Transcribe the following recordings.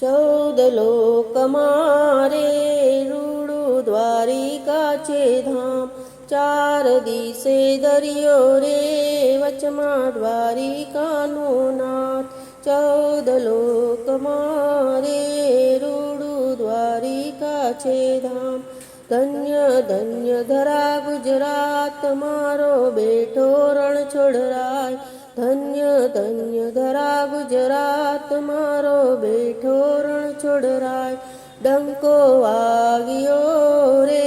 ચૌદ લોક મારે રૂડું દ્વારિકા છે ધામ. ચાર દિશે દરિયો રે વચમાં દ્વારિકાનું નાથ. ચૌદ લોક મારે રૂડું દ્વારિકા છે ધામ. ધન્ય ધન્ય ધરા ગુજરાત, મારો બેઠો રણ છોડરાય ધન્ય ધન્ય ધરા ગુજરાત, મારો છોડરાય ડંકો વાગ્યો રે.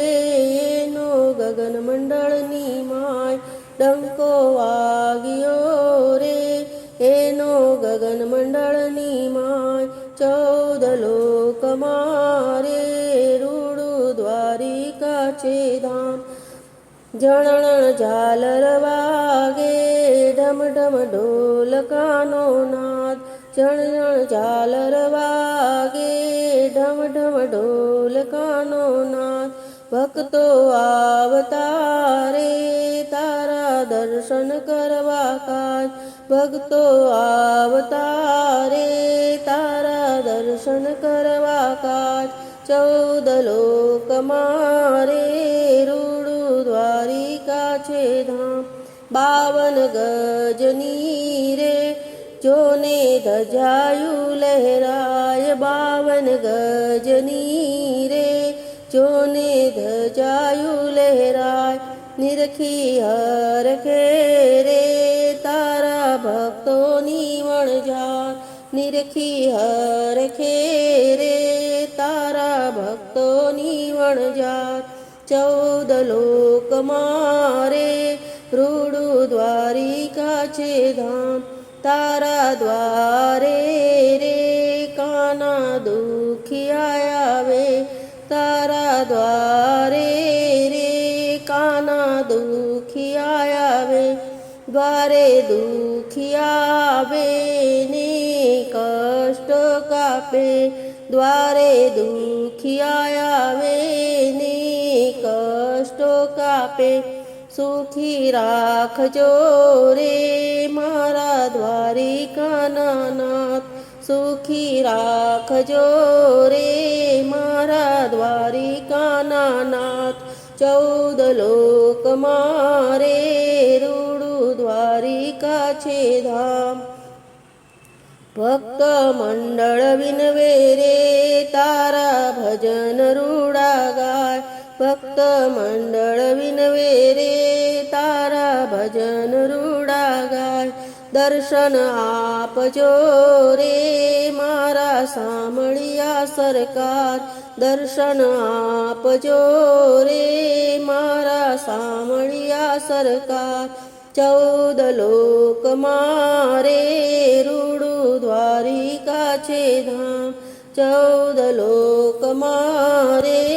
એનો ગગન મંડળની માય ડંકો વાગ્યો રે. એનો ગગન મંડળની માય ચૌદ લોક મારે. રૂડું દ્વારિકા છે ધામ. જણણ ઝાલર વાગે. ઢમ ઢમ ઢોલકાનો નાદ જણ જણ ઝાલર વાગે. ઢમ ઢમ ઢોલકાનો નાદ ભક્તો આવતા રે તારા દર્શન કરવા કાજ. ભક્તો આવતા રે તારા દર્શન કરવા કાજ. ચૌદ લોક મારે રૂડું દ્વારિકા છે ધામ. બાવન ગજની રે જોને ધજાયું બાવન ગજની રે જોને ધજાયું લહેરાય, નિરખી હરખે રે તારા ભક્તોની વણજાર નિરખી હરખે રે તારા ભક્તોની વણજાર ચૌદ લોક મારે રૂડુ દ્વારિકા છે ધામ. તારા દ્વારે રે કાના દુખિયા આવે તારા દ્વારે રે કાના દુખિયા આવે દ્વારે દુખિયા આવે ને કષ્ટ કાપે, દ્વારે દુખિયા આવે ને કષ્ટો કાપે, સુખી રાખજો રે મારા દ્વારિકાના સુખી રાખજો રે મારા દ્વારિકાના નાથ ચૌદ લોક મારે રૂડું દ્વારિકા છે ધામ. ભક્ત મંડળ વિનવે રે તારા ભજન રૂડા ગાય. ભક્ત મંડળ વિનવે રે તારા ભજન રૂડા ગાય. દર્શન આપજો રે મારા સામળિયા સરકાર દર્શન આપજો રે. મારા સાંભળ્યા સરકાર ચૌદ લોક મારે. રૂડું દ્વારિકા છે ધામ. ચૌદ લોક મારે.